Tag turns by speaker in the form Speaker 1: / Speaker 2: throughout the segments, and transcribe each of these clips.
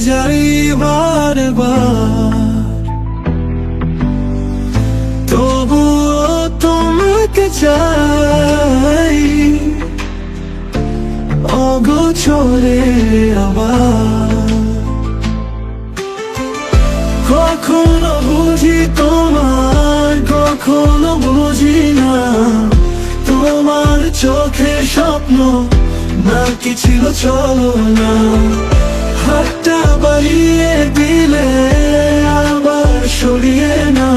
Speaker 1: যাই বারবার। তবুও তোমাকে চাই। অগোচরে আবার। কখনো বুঝি তোমার, কখনো বুঝি না। তোমার চোখে স্বপ্ন না কি ছিল চলো না। হাতটা বাড়িয়ে দিলে আবার সরিয়ে না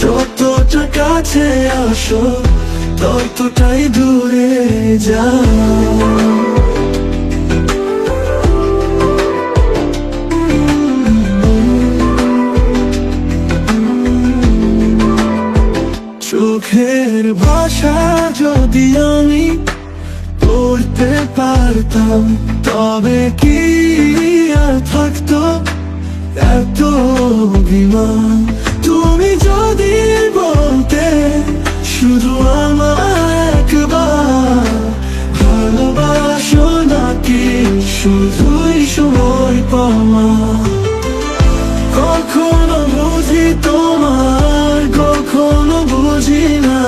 Speaker 1: যতটা কাছে আসো, ততটাই দূরে যাও। চোখের ভাষা যদি আমি পড়তে পারতাম, তবে কি থাকতো, এত অভিমান। তুমি যদি বলতে শুধু আমার একবার, ভালোবাসো নাকি শুধুই সময় পাওয়া? কখনো বুঝি তোমার, কখনো বুঝি না।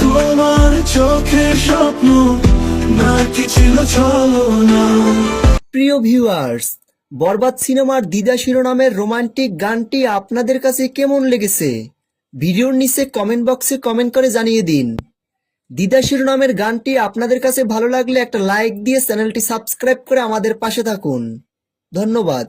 Speaker 1: তোমার চোখে স্বপ্ন না কি ছিল চলো না
Speaker 2: প্রিয় ভিউয়ার্স বরবাদ সিনেমার দিদা শিরোনামের রোমান্টিক গানটি আপনাদের কাছে কেমন লেগেছে? ভিডিওর নিচে কমেন্ট বক্সে কমেন্ট করে জানিয়ে দিন। দিদা শিরোনামের গানটি আপনাদের কাছে ভালো লাগলে একটা লাইক দিয়ে চ্যানেলটি সাবস্ক্রাইব করে আমাদের পাশে থাকুন। ধন্যবাদ।